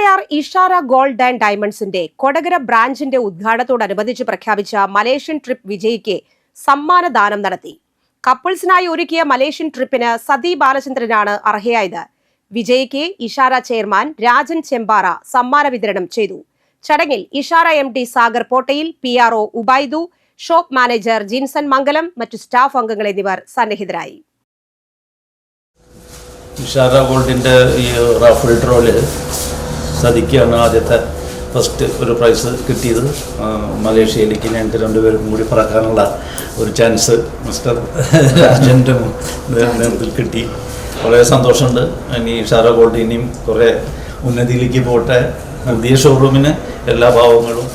Triprayar Ishara gold and ഡയമണ്ട്സിന്റെ കൊടകര ബ്രാഞ്ചിന്റെ ഉദ്ഘാടനത്തോടനുബന്ധിച്ച് പ്രഖ്യാപിച്ച മലേഷ്യൻ ട്രിപ്പ് വിജയിക്ക് സമ്മാനദാനം നടത്തി. കപ്പിൾസിനായി ഒരുക്കിയ മലേഷ്യൻ ട്രിപ്പിന് സതി ബാലചന്ദ്രനാണ് അർഹയായത്. വിജയിക്ക് ഇഷാര ചെയർമാൻ രാജൻ ചെമ്പാറ സമ്മാന വിതരണം ചെയ്തു. ചടങ്ങിൽ Ishara M D Sagar പോട്ടയിൽ P R O Ubaid shop manager Jinson Mangalam മറ്റു സ്റ്റാഫ് അംഗങ്ങൾ എന്നിവർ സന്നിഹിതരായി. ഇഷാര ഗോൾഡിന്റെ ഈ റാഫിൾ ഡ്രോയിൽ സതിക്കാണ് ആദ്യത്തെ ഫസ്റ്റ് ഒരു പ്രൈസ് കിട്ടിയത്. മലേഷ്യയിലേക്ക് ഞങ്ങൾക്ക് രണ്ടുപേരും കൂടി പറക്കാനുള്ള ഒരു ചാൻസ് മിസ്റ്റർ രാജന്റെ നേതൃത്വത്തിൽ കിട്ടി. വളരെ സന്തോഷമുണ്ട്. ഇനി ഷാരോ ഗോൾഡ് ഇനിയും കുറേ ഉന്നതിയിലേക്ക് പോട്ടെ. പുതിയ ഷോറൂമിന് എല്ലാ ഭാവങ്ങളും